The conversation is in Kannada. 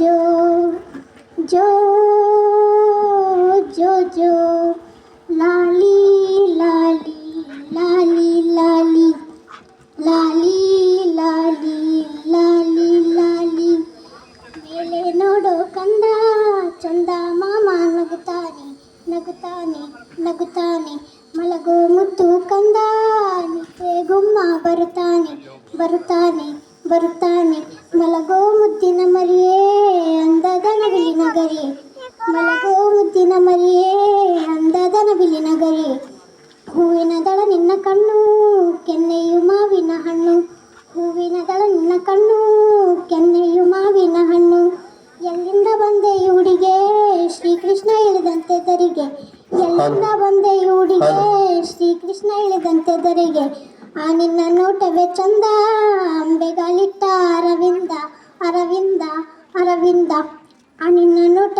ಜೋ जो ಜೋ लाली लाली लाली लाली लाली लाली लाली ಲಾಲಿ. ಮೇಲೆ ನೋಡೋ ಕಂದ, ಚಂದ ಮಾಮ ನಗುತ್ತಾನೆ ನಗುತ್ತಾನೆ ನಗುತ್ತಾನೆ. ಮಲಗೋ ಮುತ್ತು ಕಂದ, ನಿದ್ದೆ ಗುಮ್ಮ ಬರುತ್ತಾನೆ ಬರುತ್ತಾನೆ ಬರುತ್ತಾನೆ. ಮುದ್ದಿನ ಮರಿಯೇ ಅಂದದ ನವಿಲಿ ನಗರಿ ಹೂವಿನ ದಳ ನಿನ್ನ ಕಣ್ಣು ಕೆನ್ನೆಯು ಮಾವಿನ ಹಣ್ಣು. ಹೂವಿನ ದಳ ನಿನ್ನ ಕಣ್ಣು ಕೆನ್ನೆಯು ಮಾವಿನ ಹಣ್ಣು. ಎಲ್ಲಿಂದ ಬಂದೆ ಈ ಹುಡುಗೆ ಶ್ರೀಕೃಷ್ಣ ಇಳಿದಂತೆ ದರಿಗೆ ಎಲ್ಲಿಂದ ಬಂದೆ ಈ ಹುಡುಗೆ ಶ್ರೀಕೃಷ್ಣ ಇಳಿದಂತೆ ದರಿಗೆ ಆ ನಿನ್ನ ನೋಟವೇ ಚಂದ ಅಂಬೆಗಾಲಿಟ್ಟ ಅರವಿಂದ ಅರವಿಂದ ಅರವಿಂದ. ಆ ನಿನ್ನ ನೋಟ